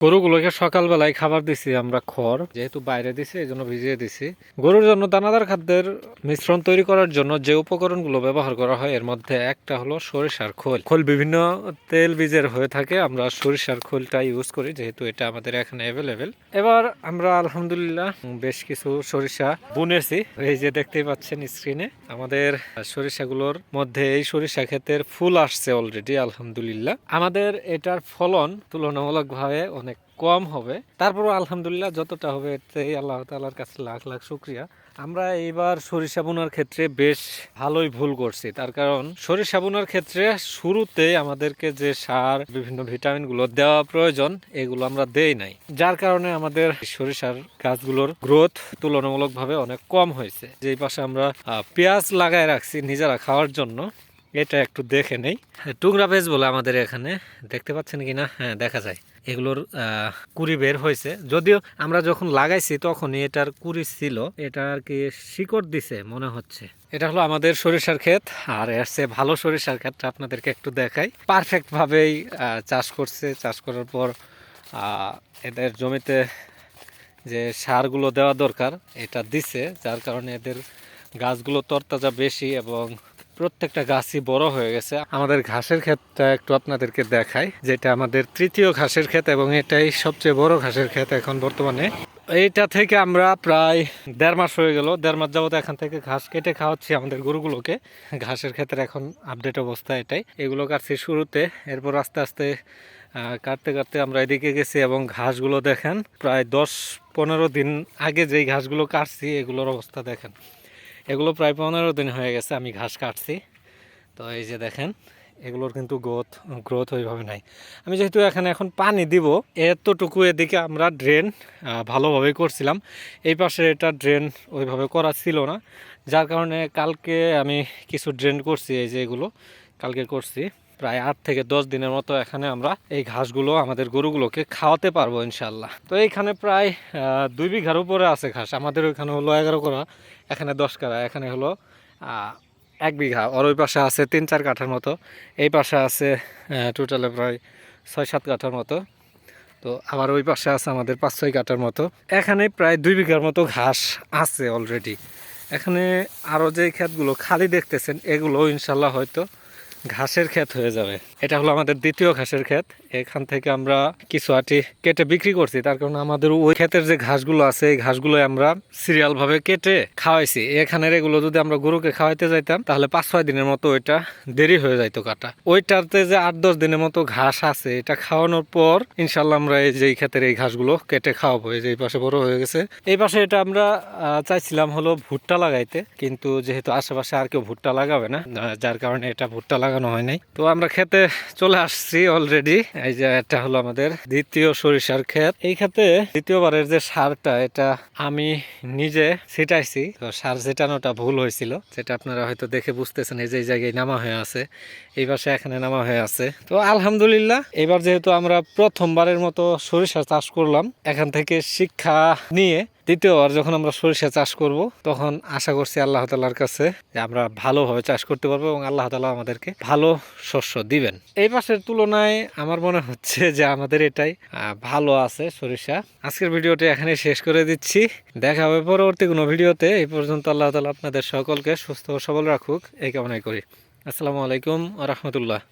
গরুগুলোকে সকালবেলায় খাবার দিছি আমরা খড়, যেহেতু বাইরে দিছি এই জন্য ভিজিয়ে দিছি। গরুর জন্য দানাদার খাদ্যের মিশ্রণ তৈরি করার জন্য যে উপকরণগুলো ব্যবহার করা হয়, এর মধ্যে একটা হলো সরিষার খোল। খোল বিভিন্ন তেল বীজের হয়ে থাকে, আমরা সরিষার খোলটা ইউজ করি, যেহেতু এটা আমাদের এখানে অ্যাভেলেবেল এবার আমরা আলহামদুলিল্লাহ বেশ কিছু সরিষা বুনেছি। এই যে দেখতেই পাচ্ছেন স্ক্রিনে আমাদের সরিষাগুলোর মধ্যে এই সরিষা ক্ষেতের ফুল আসছে অলরেডি আলহামদুলিল্লাহ। আমাদের এটার ফলন তুলনামূলকভাবে অনেক কম হবে। তারপরও আলহামদুলিল্লাহ যতটা হবে এতেই আল্লাহ তালার কাছে লাখ লাখ শুক্রিয়া। আমরা এইবার সরিষা বোনার ক্ষেত্রে বেশ ভালোই ভুল করছি। তার কারণ সরিষা বোনার ক্ষেত্রে শুরুতে আমাদেরকে যে সার, বিভিন্ন ভিটামিনগুলো দেওয়া প্রয়োজন, এগুলো আমরা দেই নাই। যার কারণে আমাদের সরিষার গাছগুলোর গ্রোথ তুলনামূলকভাবে অনেক কম হয়েছে। যেই পাশে আমরা পেঁয়াজ লাগায় রাখছি নিজেরা খাওয়ার জন্য, এটা একটু দেখে নেই। টুকরা পেঁয়াজ বলে আমাদের এখানে, দেখতে পাচ্ছেন কিনা? হ্যাঁ দেখা যায়। এগুলোর কুড়ি বের হয়েছে। যদিও আমরা যখন লাগাইছি তখনই এটার কুড়ি ছিল, এটা আর কি শিকড় দিছে মনে হচ্ছে। এটা হলো আমাদের সরিষার ক্ষেত, আর চেয়ে ভালো সরিষার ক্ষেতটা আপনাদেরকে একটু দেখাই। পারফেক্ট ভাবেই চাষ করছে। চাষ করার পর এদের জমিতে যে সারগুলো দেওয়া দরকার, এটা দিছে, যার কারণে এদের গাছগুলো তরতাজা বেশি এবং প্রত্যেকটা গাছই বড় হয়ে গেছে। আমাদের ঘাসের ক্ষেতটা একটু আপনাদেরকে দেখাই, যেটা আমাদের তৃতীয় ঘাসের ক্ষেত এবং এটাই সবচেয়ে বড় ঘাসের ক্ষেত এখন বর্তমানে। এইটা থেকে আমরা প্রায় দেড় মাস হয়ে গেল, দেড় মাস যাবত এখান থেকে ঘাস কেটে খাওয়াচ্ছি আমাদের গরুগুলোকে। ঘাসের ক্ষেত্রে এখন আপডেট অবস্থা এটাই। এগুলো কাটছি শুরুতে, এরপর আস্তে আস্তে কাটতে কাটতে আমরা এদিকে গেছি এবং ঘাসগুলো দেখেন, প্রায় দশ পনেরো দিন আগে যেই ঘাসগুলো কাটছি, এগুলোর অবস্থা দেখেন। এগুলো প্রায় পনেরো দিন হয়ে গেছে আমি ঘাস কাটছি। তো এই যে দেখেন, এগুলোর কিন্তু গ্রোথ গ্রোথ ওইভাবে নাই। আমি যেহেতু এখানে এখন পানি দিব, এতটুকু এদিকে আমরা ড্রেন ভালোভাবে করছিলাম। এই পাশে এটা ড্রেন ওইভাবে করা ছিল না। যার কারণে কালকে আমি কিছু ড্রেন করছি, এই যে এগুলো কালকে করছি। প্রায় আট থেকে দশ দিনের মতো এখানে আমরা এই ঘাসগুলো, আমাদের গরুগুলোকে খাওয়াতে পারব ইনশাল্লাহ তো এইখানে প্রায় দুই বিঘার উপরে আছে ঘাস। আমাদের ওইখানে হলো এগারো করা, এখানে দশ কারা, এখানে হলো এক বিঘা। আর ওই পাশে আছে তিন চার কাঠার মতো। এই পাশে আছে টোটালে প্রায় ছয় সাত কাঠার মতো। তো আবার ওই পাশে আছে আমাদের পাঁচ ছয় কাঠার মতো। এখানে প্রায় দুই বিঘার মতো ঘাস আছে অলরেডি এখানে আরও যে ক্ষেতগুলো খালি দেখতেছেন, এগুলো ইনশাল্লাহ হয়তো ঘাসের ক্ষেত হয়ে যাবে। এটা হলো আমাদের দ্বিতীয় ঘাসের ক্ষেত। এখান থেকে আমরা কিছু আটি কেটে বিক্রি করছি। তার কারণে আমাদের ওই ক্ষেতের যে ঘাসগুলো আছে, এই ঘাসগুলো আমরা সিরিয়াল ভাবে কেটে খাওয়াইছি। এখানের এগুলো যদি আমরা গরুকে খাওয়াইতে যাইতাম, তাহলে পাঁচ ছয় দিনের মতো ওইটা দেরি হয়ে যাইতো কাটা। ওইটাতে যে আট দশ দিনের মতো ঘাস আছে, এটা খাওয়ানোর পর ইনশাল্লাহ আমরা এই যে ক্ষেতের এই ঘাসগুলো কেটে খাওয়াবো। এই যে এই পাশে বড় হয়ে গেছে। এই পাশে এটা আমরা চাইছিলাম হলো ভুট্টা লাগাইতে। কিন্তু যেহেতু আশেপাশে আর কেউ ভুট্টা লাগাবে না যার কারণে এটা ভুট্টা লাগানো হয় নাই। তো আমরা খেতে চলে আসছি অলরেডি এই যে এটা হলো আমাদের দ্বিতীয় সরিষার ক্ষেত। এই ক্ষেতে দ্বিতীয়বারের যে সারটা, এটা আমি নিজে ছিটাইছি। তো সার ছিটানোটা ভুল হয়েছিল, যেটা আপনারা হয়তো দেখে বুঝতেছেন, এই যে এই জায়গায় নামা হয়ে আছে, এই পাশে এখানে নামা হয়ে আছে। তো আলহামদুলিল্লাহ, এবার যেহেতু আমরা প্রথমবারের মতো সরিষা চাষ করলাম, এখান থেকে শিক্ষা নিয়ে দ্বিতীয়বার যখন আমরা সরিষা চাষ করব, তখন আশা করছি আল্লাহ তালার কাছে যে আমরা ভালোভাবে চাষ করতে পারব এবং আল্লাহ তালা আমাদেরকে ভালো শস্য দিবেন। এই পাশের তুলনায় আমার মনে হচ্ছে যে আমাদের এটাই ভালো আছে সরিষা। আজকের ভিডিওটি এখানে শেষ করে দিচ্ছি। দেখা হবে পরবর্তী কোনো ভিডিওতে। এই পর্যন্ত আল্লাহ তালা আপনাদের সকলকে সুস্থ ও সবল রাখুক। এই কামনাই করি। আসসালামু আলাইকুম আ রহমতুল্লাহ।